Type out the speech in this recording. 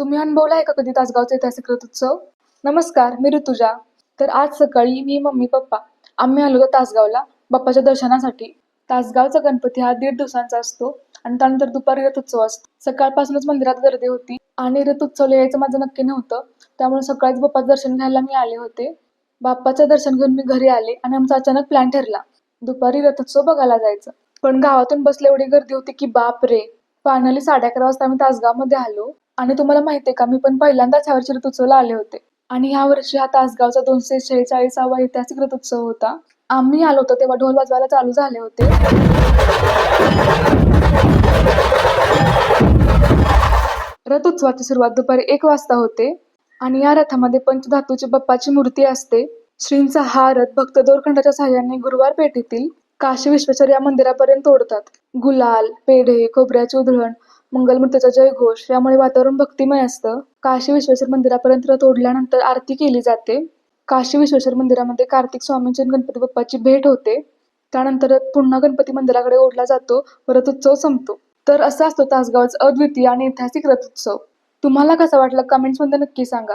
तुम्ही अनुभवला आहे का कधी तासगावचा ऐतिहासिक रथोत्सव? नमस्कार मी ऋतुजा. तर आज सकाळी मी मम्मी पप्पा आम्ही आलो होतो तासगावला बाप्पाच्या दर्शनासाठी. तासगावचा गणपती हा दीड दिवसांचा असतो आणि त्यानंतर दुपारी रथोत्सव असतो. सकाळपासूनच मंदिरात गर्दी होती आणि रथोत्सवला यायचं माझं नक्की नव्हतं. त्यामुळे सकाळीच बाप्पाचं दर्शन घ्यायला मी आले होते. बाप्पाचं दर्शन घेऊन मी घरी आले आणि आमचा अचानक प्लॅन ठरला. दुपारी रथोत्सव बघायला जायचं. पण गावातून बसले एवढी गर्दी होती की बाप रे फायनली साडे अकरा वाजता आम्ही तासगावमध्ये आलो. आणि तुम्हाला माहिती आहे का मी पण पहिल्यांदाच ह्या वर्षी आले होते. आणि ह्या वर्षी हा तासगावचा दोनशे शेहेचाळीसावा ऐतिहासिक ऋतुत्सव होता. आम्ही आलो होतो तेव्हा ढोल वाजवायला चालू झाले होते. रथोत्सवाची सुरुवात दुपारी एक वाजता होते. आणि या रथामध्ये पंचधातूची बाप्पाची मूर्ती असते. श्रींचा हा रथ भक्त दोरखंडाच्या सहाय्याने गुरुवार पेठेतील काशी विश्वेश्वर या मंदिरापर्यंत ओढतात. गुलाल पेढे खोबऱ्याचे उधळण मंगलमूर्तीचा जयघोष यामुळे वातावरण भक्तिमय असतं. काशी विश्वेश्वर मंदिरापर्यंत तोडल्यानंतर आरती केली जाते. काशी विश्वेश्वर मंदिरामध्ये कार्तिक स्वामींची आणि गणपती बाप्पाची भेट होते. त्यानंतर पुन्हा गणपती मंदिराकडे ओढला जातो. व रथोत्सव संपतो. तर असा असतो तासगावचा अद्वितीय आणि ऐतिहासिक रथोत्सव. तुम्हाला कसा वाटला? कमेंट्समध्ये नक्की सांगा.